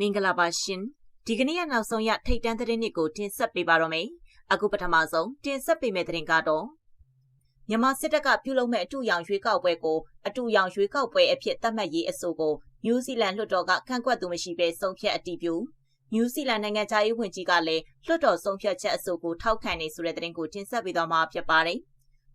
မင်္ဂလာပါရှင်ဒီကနေ့ရနောက်ဆုံးရထိတ်တန်းသတင်းတွေကိုတင်ဆက်ပေးပါတော့မယ်အခုပထမဆုံးတင်ဆက်ပေးမယ့်သတင်းကတော့မြန်မာစစ်တပ်ကပြုလုပ်မဲ့အတူရောင်ရွေးကောက်ပွဲကိုအတူရောင်ရွေးကောက်ပွဲအဖြစ်သတ်မှတ်ရေးအဆိုကိုနယူးဇီလန်လွှတ်တော်ကကန့်ကွက်သူမရှိဘဲဆုံးဖြတ်အတည်ပြုနယူးဇီလန်နိုင်ငံသားရေးဝန်ကြီးကလည်းလွှတ်တော်ဆုံးဖြတ်ချက်အဆိုကိုထောက်ခံနေဆိုတဲ့သတင်းကိုတင်ဆက်ပေးသွားမှာဖြစ်ပါတယ်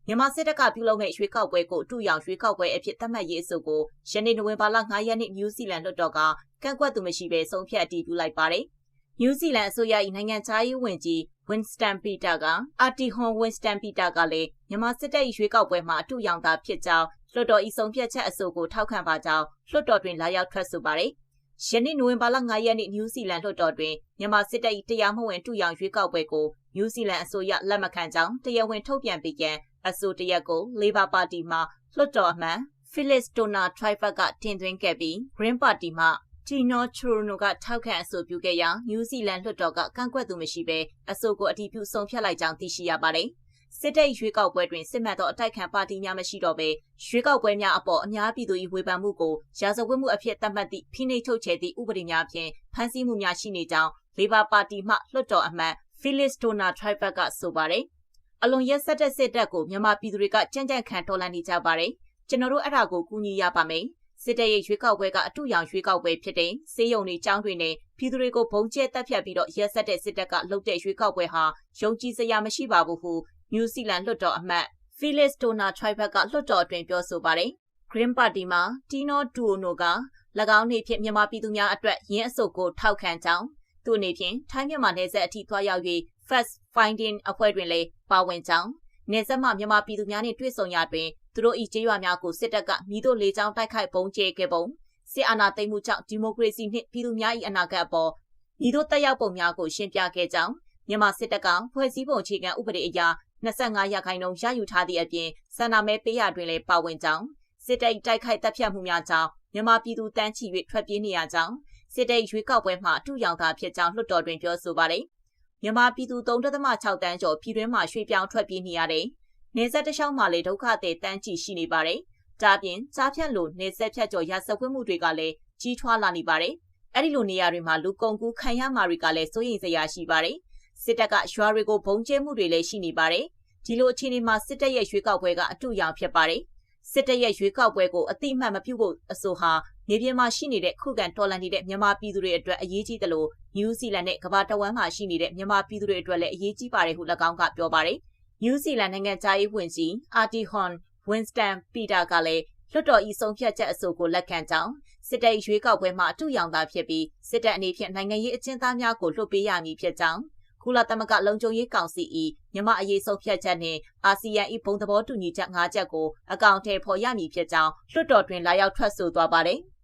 မြန်မာစစ်တပ်ကပြုလုပ်မဲ့ရွေးကောက်ပွဲကိုအတူရောင်ရွေးကောက်ပွဲအဖြစ်သတ်မှတ်ရေးအဆိုကိုယနေ့နိုဝင်ဘာလ9ရက်နေ့နယူးဇီလန်လွှတ်တော်ကကန့်ကွက်သူမရှိဘဲဆုံးဖြတ်အတည်ပြုလိုက်ပါတယ်။နယူးဇီလန်အစိုးရ၏နိုင်ငံခြားရေးဝန်ကြီး Winston Peter ကအာတီဟွန် Winston Peter ကလည်းမြန်မာစစ်တပ်၏ရွေးကောက်ပွဲမှာအတူရောင်သာဖြစ်ကြောင်းလွှတ်တော်၏ဆုံးဖြတ်ချက်အဆိုကိုထောက်ခံပါကြောင်းလွှတ်တော်တွင်လာရောက်ထွက်ဆိုပါတယ်။ယနေ့နိုဝင်ဘာလ9ရက်နေ့နယူးဇီလန်လွှတ်တော်တွင်မြန်မာစစ်တပ်၏တရားမဝင်တူရောင်ရွေးကောက်ပွဲကိုနယူးဇီလန်အစိုးရလက်မခံကြောင်းတရားဝင်ထုတ်ပြန်ပြီးပြန် အဆိုတရက်ကို Labor Party မှလွှတ်တော်အမတ် Phyllis Donna Tribe ကတင်သွင်းခဲ့ပြီး Green Party မှတီနော်ချရိုနိုကထောက်ခံအဆိုပြုခဲ့ရာနယူးဇီလန်လွှတ်တော်ကကန့်ကွက်သူမရှိဘဲအဆိုကိုအတည်ပြုဆုံးဖြတ်လိုက်ကြောင်းသိရှိရပါတယ်။စစ်တပ်ရွေးကောက်ပွဲတွင်စစ်မှန်သောအတိုက်ခံပါတီများမရှိတော့ဘဲရွေးကောက်ပွဲများအပေါ်အများပြည်သူ၏ဝေဖန်မှုကိုရာဇဝတ်မှုအဖြစ်သတ်မှတ်သည့်ဖိနှိပ်ထုတ်ချေသည့်ဥပဒေများဖြင့်ဖမ်းဆီးမှုများရှိနေကြောင်းလေဘာပါတီမှလွှတ်တော်အမတ် Phyllis Donna Tribe ကဆိုပါတယ်။ အလွန်ရက်ဆက်တဲ့စစ်တပ်ကိုမြန်မာပြည်သူတွေကကြံ့ကြံ့ခံတော်လှန်နေကြပါတယ်။ကျွန်တော်တို့အဲ့ဒါကိုကူညီရပါမယ်။စစ်တပ်ရဲ့ရွေးကောက်ပွဲကအတူရောင်ရွေးကောက်ပွဲဖြစ်တဲ့စေယုံတွေကျောင်းတွေနဲ့ပြည်သူတွေကိုဘုံကျဲတက်ဖြတ်ပြီးတော့ရက်ဆက်တဲ့စစ်တပ်ကလှုပ်တဲ့ရွေးကောက်ပွဲဟာယုံကြည်စရာမရှိပါဘူးဟုနယူးဇီလန်လွှတ်တော်အမတ် Felix Dona Tribe ကလွှတ်တော်အတွင်းပြောဆိုပါတယ်။ Green Party မှာ Tino Duono က၎င်းနေဖြင့်မြန်မာပြည်သူများအတွက်ရင်းအစုပ်ကိုထောက်ခံကြောင်းသူအနေဖြင့်ထိုင်းမြန်မာနယ်စပ်အထိသွားရောက်၍ First Finding အဖွဲ့တွင်လည်းပါဝင်ကြောင်းနယ်စပ်မှမြန်မာပြည်သူများနှင့်တွေ့ဆုံရာတွင်သူတို့၏ကြေးရွာများကိုစစ်တပ်ကမိတို့လေကြောင်းတိုက်ခိုက်ပုံကျဲခဲ့ပုံစစ်အာဏာသိမ်းမှုကြောင့်ဒီမိုကရေစီနှင့်ပြည်သူများ၏အနာဂတ်အပေါ်မိတို့တက်ရောက်ပုံများကိုရှင်းပြခဲ့ကြောင်းမြန်မာစစ်တပ်ကဖွဲ့စည်းပုံအခြေခံဥပဒေအရ25ရာခိုင်နှုန်းရယူထားသည့်အပြင်စန္ဒမဲပေးရတွင်လည်းပါဝင်ကြောင်းစစ်တပ်တိုက်ခိုက်တပ်ဖြတ်မှုများကြောင့်မြန်မာပြည်သူတန်းချီ၍ထွက်ပြေးနေရကြောင်းစစ်တပ်ရွေးကောက်ပွဲမှာအထူးရောင်သာဖြစ်ကြောင်းလွှတ်တော်တွင်ပြောဆိုပါတယ် မြန်မာပြည်သူ3.6တန်းကျော်ပြည်တွင်းမှာရွှေ့ပြောင်းထွက်ပြေးနေရတယ်နေဆက်တစ်လျှောက်မှာလည်းဒုက္ခသည်တန်းချီရှိနေပါတယ်။ဒါပြင်ကြားဖြတ်လို့နေဆက်ဖြတ်ကျော်ရစကွင်းမှုတွေကလည်းကြီးထွားလာနေပါတယ်။အဲ့ဒီလိုနေရာတွေမှာလူကုန်ကူးခံရမှာတွေကလည်းစိုးရိမ်စရာရှိပါတယ်။စစ်တပ်ကရွာတွေကိုဘုံကျဲမှုတွေလည်းရှိနေပါတယ်။ဒီလိုအခြေအနေမှာစစ်တပ်ရဲ့ရွေးကောက်ပွဲကအတူရောင်ဖြစ်ပါတယ်။စစ်တပ်ရဲ့ရွေးကောက်ပွဲကိုအတိအမှတ်မပြုဖို့အဆိုဟာ နေပြည်မှာရှိနေတဲ့ခုခံတော်လှန်နေတဲ့မြန်မာပြည်သူတွေအတွက်အရေးကြီးတယ်လို့နယူးဇီလန်နဲ့ကမ္ဘာတဝန်းမှာရှိနေတဲ့မြန်မာပြည်သူတွေအတွက်လည်းအရေးကြီးပါတယ်ဟု၎င်းကပြောပါတယ်။နယူးဇီလန်နိုင်ငံသားရေးဝန်ကြီးအာတီဟွန်ဝင်းစတန်ပီတာကလည်းလွှတ်တော်ဤဆုံးဖြတ်ချက်အဆိုကိုလက်ခံကြောင်းစစ်တပ်ရွေးကောက်ပွဲမှာအထူးရောင်သာဖြစ်ပြီးစစ်တပ်အနေဖြင့်နိုင်ငံရေးအကျဉ်းသားများကိုလွှတ်ပေးရမည်ဖြစ်ကြောင်းကုလသမဂ္ဂလုံခြုံရေးကောင်စီ၏မြမအရေးဆုံးဖြတ်ချက်နှင့်အာဆီယံ၏ဘုံသဘောတူညီချက်၅ချက်ကိုအကောင့်ထဲပေါ်ရမည်ဖြစ်ကြောင်းလွှတ်တော်တွင်လာရောက်ထွက်ဆိုသွားပါတယ်။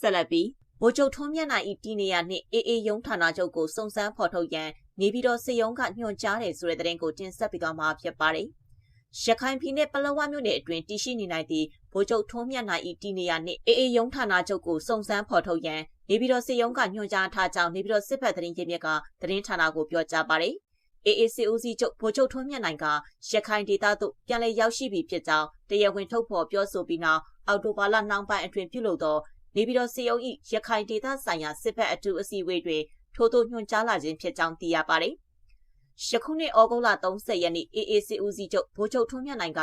ဆက်လက်ပြီးဗိုလ်ချုပ်ထွန်းမြတ်နိုင်၏တီနေရနှင့်အေးအေးယုံဌာနချုပ်ကိုစုံစမ်းဖော်ထုတ်ရန်နေပြည်တော်စစ်ရုံးကညွှန်ကြားတယ်ဆိုတဲ့သတင်းကိုတင်ဆက်ပေးသွားမှာဖြစ်ပါတယ်။ရခိုင်ပြည်နယ်ပလောဝမြို့နယ်အတွင်းတည်ရှိနေနိုင်သည့်ဗိုလ်ချုပ်ထွန်းမြတ်နိုင်၏တီနေရနှင့်အေးအေးယုံဌာနချုပ်ကိုစုံစမ်းဖော်ထုတ်ရန်နေပြည်တော်စစ်ရုံးကညွှန်ကြားထားကြောင်းနေပြည်တော်စစ်ဖက်သတင်းရင်းမြစ်ကသတင်းဌာနကိုပြောကြားပါတယ်။ AAC ဦးစီးချုပ်ဗိုလ်ချုပ်ထွန်းမြတ်နိုင်ကရခိုင်ဒေသသို့ပြန်လည်ရောက်ရှိပြီဖြစ်ကြောင်းတရားဝင်ထုတ်ဖော်ပြောဆိုပြီးနောက်အော်တိုဘာလနှောင်းပိုင်းအတွင်းပြုလုပ်သော နေပြည်တော်စီအုပ်၏ရခိုင်ဒေသဆိုင်ရာစစ်ဖက်အထူးအစည်းအဝေးတွင်ထို့သို့ညွှန်ကြားလာခြင်းဖြစ်ကြောင်းသိရပါတယ်။ယခုနှစ်ဩဂုတ်လ30ရက်နေ့ AAC ဦးစီးချုပ်ဗိုလ်ချုပ်ထွန်းမြတ်နိုင်က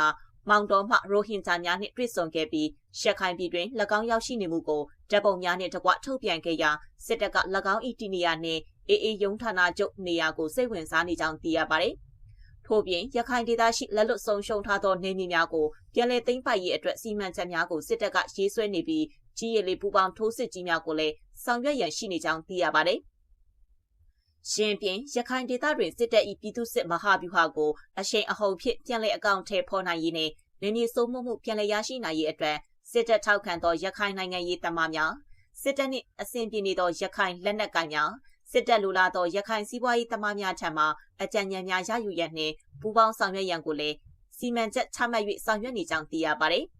မောင်တော်မှရိုဟင်ဂျာများနှင့်တွေ့ဆုံခဲ့ပြီးရှက်ခိုင်ပြည်တွင်၎င်းရောက်ရှိနေမှုကိုတပ်ပုံများနှင့်တကွထုတ်ပြန်ခဲ့ရာစစ်တပ်က၎င်း၏တီနီယာနှင့်အေအေယုံဌာနချုပ်နေရာကိုစိတ်ဝင်စားနေကြောင်းသိရပါတယ်။ထို့ပြင်ရခိုင်ဒေသရှိလက်လွတ်ဆုံးရှုံးထားသောနေမြေများကိုပြန်လည်သိမ်းပိုက်ရေးအတွက်စီမံချက်များကိုစစ်တပ်ကရေးဆွဲနေပြီး ကြီးရည်လေးပူပေါင်းထိုးစစ်ကြီးများကိုလည်းဆောင်ရွက်ရန်ရှိနေကြောင်းသိရပါတယ်။ရှင်ပြင်ရခိုင်ဒေသတွင်စစ်တပ်၏ပြည်သူ့စစ်မဟာဗျူဟာကိုအရှိန်အဟုန်ဖြင့်ပြန်လည်အကောင့်ထဲပေါ်နိုင်ရေးနဲ့နေမြေစိုးမိုးမှုပြန်လည်ရရှိနိုင်ရေးအတွက်စစ်တပ်ထောက်ခံသောရခိုင်နိုင်ငံရေးတမများစစ်တပ်နှင့်အစဉ်ပြေနေသောရခိုင်လက်နက်ကိုင်များစစ်တပ်လူလာသောရခိုင်စီးပွားရေးတမများထံမှအကြံဉာဏ်များရယူရန်နှင့်ပူးပေါင်းဆောင်ရွက်ရန်ကိုလည်းစီမံချက်ချမှတ်၍ဆောင်ရွက်နေကြောင်းသိရပါတယ်။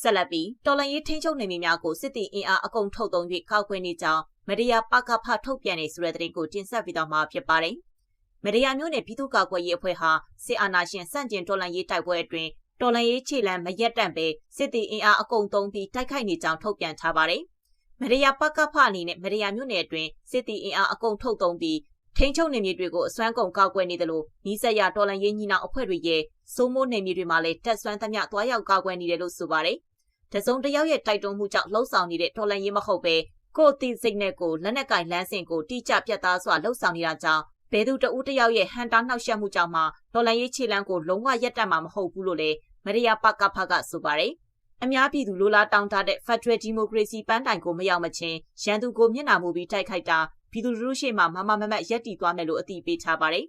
ဆက်လက်ပြီးတော်လန်ရေးထိန်းချုပ်နေမိများကိုစစ်တီအင်အားအကုန်ထုတ်သုံး၍ခောက်ခွင်းနေကြောင်းမဒီယာပကဖထုတ်ပြန်နေဆိုတဲ့သတင်းကိုတင်ဆက်ပြီးတော့မှာဖြစ်ပါတယ်။မဒီယာမျိုးနဲ့ပြည်သူ့ကာကွယ်ရေးအဖွဲ့ဟာစစ်အာဏာရှင်စန့်ကျင်တော်လန်ရေးတိုက်ပွဲအတွင်းတော်လန်ရေးခြေလမ်းမရက်တန့်ပဲစစ်တီအင်အားအကုန်သုံးပြီးတိုက်ခိုက်နေကြောင်းထုတ်ပြန်ထားပါတယ်။မရယာပကဖအနေနဲ့မရယာမြို့နယ်အတွင်းစစ်တီအင်အားအကုန်ထုတ်သုံးပြီး ထိန်းချုပ်နေမြေတွေကိုအစွမ်းကုန်ကောက်ကွယ်နေတယ်လို့နီးစပ်ရတော်လန်ရေးညီနောင်အဖွဲ့တွေရဲ့စိုးမိုးနေမြေတွေမှာလည်းတက်ဆွမ်းသမျှတွားရောက်ကောက်ကွယ်နေတယ်လို့ဆိုပါတယ်။တစုံတယောက်ရဲ့တိုက်တွန်းမှုကြောင့်လှုပ်ဆောင်နေတဲ့တော်လန်ရေးမဟုတ်ပဲကိုတီစိတ်နဲ့ကိုလက်နက်ကင်လမ်းစဉ်ကိုတိကျပြတ်သားစွာလှုပ်ဆောင်နေတာကြောင့်ဘယ်သူတဦးတယောက်ရဲ့ဟန်တာနှောက်ယှက်မှုကြောင့်မှတော်လန်ရေးခြေလမ်းကိုလုံးဝရပ်တန့်မှာမဟုတ်ဘူးလို့လည်းမရယာပကဖကဆိုပါတယ်။အများပြည်သူလိုလားတောင်းတတဲ့ Federal Democracy ပန်းတိုင်ကိုမရောက်မချင်းရန်သူကိုမျက်နှာမူပြီးတိုက်ခိုက်တာ ပြည်သူလူထုရှေ့မှာမမမမတ်ရက်တီသွားမယ်လို့အတိပေးထားပါတယ်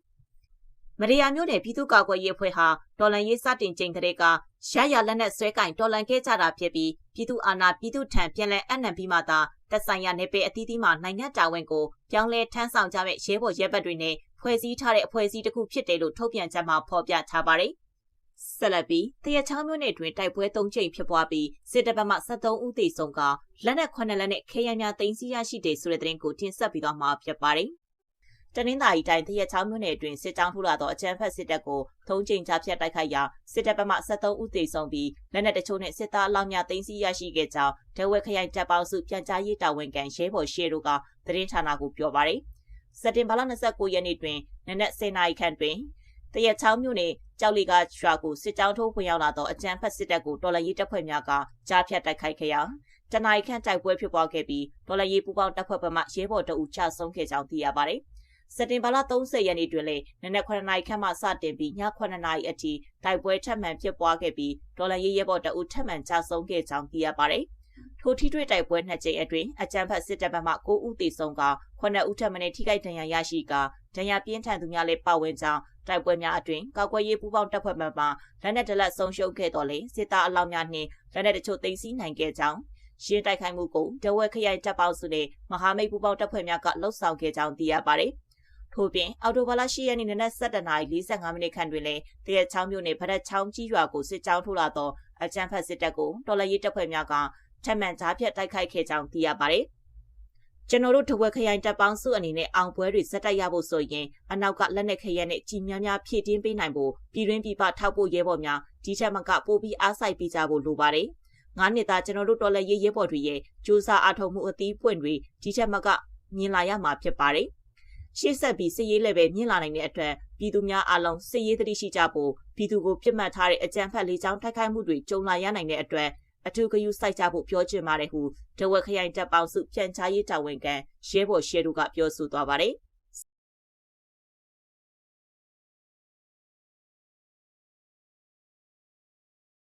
။မရယာမျိုးနယ်ပြည်သူ့ကာကွယ်ရေးအဖွဲ့ဟာတော်လန်ရေးစတင်ချိန်ကလေးကရရလက်နက်ဆွဲကင်တော်လန်ခဲ့ကြတာဖြစ်ပြီးပြည်သူအာဏာပြည်သူထံပြန်လည်အနံပြီးမှသာသက်ဆိုင်ရာနယ်ပယ်အသီးသီးမှာနိုင်ငံတာဝန်ကိုပြောင်းလဲထမ်းဆောင်ကြမဲ့ရဲဘော်ရဲဘက်တွေနဲ့ဖွဲ့စည်းထားတဲ့အဖွဲ့အစည်းတစ်ခုဖြစ်တယ်လို့ထုတ်ပြန်ချက်မှာဖော်ပြထားပါတယ်။ ဆက်လက်ပြီးတရချောင်းမြို့နယ်တွင်တိုက်ပွဲ၃ကြိမ်ဖြစ်ပွားပြီးစစ်တပ်ဘက်မှ73ဦးသေဆုံးကလက်နက်9လက်နဲ့ခေရန်များတင်စီရရှိတယ်ဆိုတဲ့သတင်းကိုတင်ဆက်ပြီးတော့မှာဖြစ်ပါတယ်။တနင်္သာရီတိုင်းတရချောင်းမြို့နယ်တွင်စစ်ကြောင်းထိုးလာသောအကြမ်းဖက်စစ်တပ်ကိုသုံးကြိမ်ကြားဖြတ်တိုက်ခိုက်ရာစစ်တပ်ဘက်မှ73ဦးသေဆုံးပြီးလက်နက်တချို့နဲ့စစ်သားအလောင်းများတင်စီရရှိခဲ့ကြောင်းဒဝဲခရိုင်တပ်ပေါင်းစုပြန်ကြားရေးတာဝန်ခံရဲဘော်ရှေတို့ကသတင်းဌာနကိုပြောပါတယ်။စက်တင်ဘာလ29ရက်နေ့တွင်နနက်10:00နာရီခန့်တွင် တရချောင်းမြို့နယ်ကြောက်လီကရွာကိုစစ်ကြောင်းထိုးဝင်ရောက်လာသောအကြမ်းဖက်စစ်တပ်ကိုတော်လှန်ရေးတပ်ဖွဲ့များကကြားဖြတ်တိုက်ခိုက်ခဲ့ရာတနင်္ဂနွေခန့်တိုက်ပွဲဖြစ်ပွားခဲ့ပြီးတော်လှန်ရေးပူးပေါင်းတပ်ဖွဲ့ဘက်မှရဲဘော်တအူချဆုံးခဲ့ကြောင်းသိရပါတယ်။စက်တင်ဘာလ30ရက်နေ့တွင်လည်းနနက်9နာရီခန့်မှစတင်ပြီးည9နာရီအထိတိုက်ပွဲထပ်မံဖြစ်ပွားခဲ့ပြီးဒေါ်လာရေးရဲဘော်တအုပ်ထပ်မံကြဆုံးခဲ့ကြောင်းသိရပါတယ်။ထိုထိတွေ့တိုက်ပွဲနှစ်ကြိမ်အတွင်းအကြမ်းဖက်စစ်တပ်ဘက်မှ9ဦးသေဆုံးက9ဦးထပ်မံထိခိုက်ဒဏ်ရာရရှိကဒဏ်ရာပြင်းထန်သူများလည်းပါဝင်ကြောင်း တိုက်ပွဲများအတွင်ကောက်ကွယ်ရေးပူးပေါင်းတပ်ဖွဲ့မှမှလက်နက်တလက်ဆုံးရှုံးခဲ့တော်လဲစစ်သားအလောင်းများနှင့်လက်နက်တချို့သိမ်းဆည်းနိုင်ခဲ့ကြောင်းရှင်းတိုက်ခိုက်မှုကိုဒဝဲခရိုင်တပ်ပေါင်းစုနဲ့မဟာမိတ်ပူးပေါင်းတပ်ဖွဲ့များကလှုပ်ဆောင်ခဲ့ကြောင်းသိရပါတယ်။ထို့ပြင်အော်တိုဘာလ10ရက်နေ့နနက်7:45မိနစ်ခန့်တွင်လည်းတရက်ချောင်းမြို့နယ်ဗရက်ချောင်းကြီးရွာကိုစစ်ကြောင်းထိုးလာသောအကြမ်းဖက်စစ်တပ်ကိုတော်လှန်ရေးတပ်ဖွဲ့များကထပ်မံကြားဖြတ်တိုက်ခိုက်ခဲ့ကြောင်းသိရပါတယ်။ ကျွန်တော်တို့ထဝက်ခရိုင်တပ်ပေါင်းစုအနေနဲ့အောင်ပွဲတွေစက်တိုက်ရဖို့ဆိုရင်အနောက်ကလက်နက်ခရဲနဲ့ကြီးများများဖြည့်တင်းပေးနိုင်ဖို့ပြည်တွင်းပြည်ပထောက်ဖို့ရဲဘော်များဒီချက်မကပို့ပြီးအားစိုက်ပေးကြဖို့လိုပါတယ်။ငါးနှစ်သားကျွန်တော်တို့တော်လက်ရေးရဲဘော်တွေရဲ့စူးစမ်းအားထုတ်မှုအသီးပွင့်တွေဒီချက်မကမြင်လာရမှာဖြစ်ပါတယ်။ရှေ့ဆက်ပြီးစစ်ရေးလည်းပဲမြင့်လာနိုင်တဲ့အတွက်ပြည်သူများအလုံးစစ်ရေးသတိရှိကြဖို့ပြည်သူကိုပြစ်မှတ်ထားတဲ့အကြမ်းဖက်လေးချောင်းတိုက်ခိုက်မှုတွေကြုံလာရနိုင်တဲ့အတွက် အထူးဂရုစိုက်ကြဖို့ပြောချင်ပါတယ်ဟုဒဝက်ခရိုင်တပ်ပေါင်းစုပြန်ချရေးတာဝန်ခံရဲဘော်ရှဲတို့ကပြောဆိုသွားပါတယ်။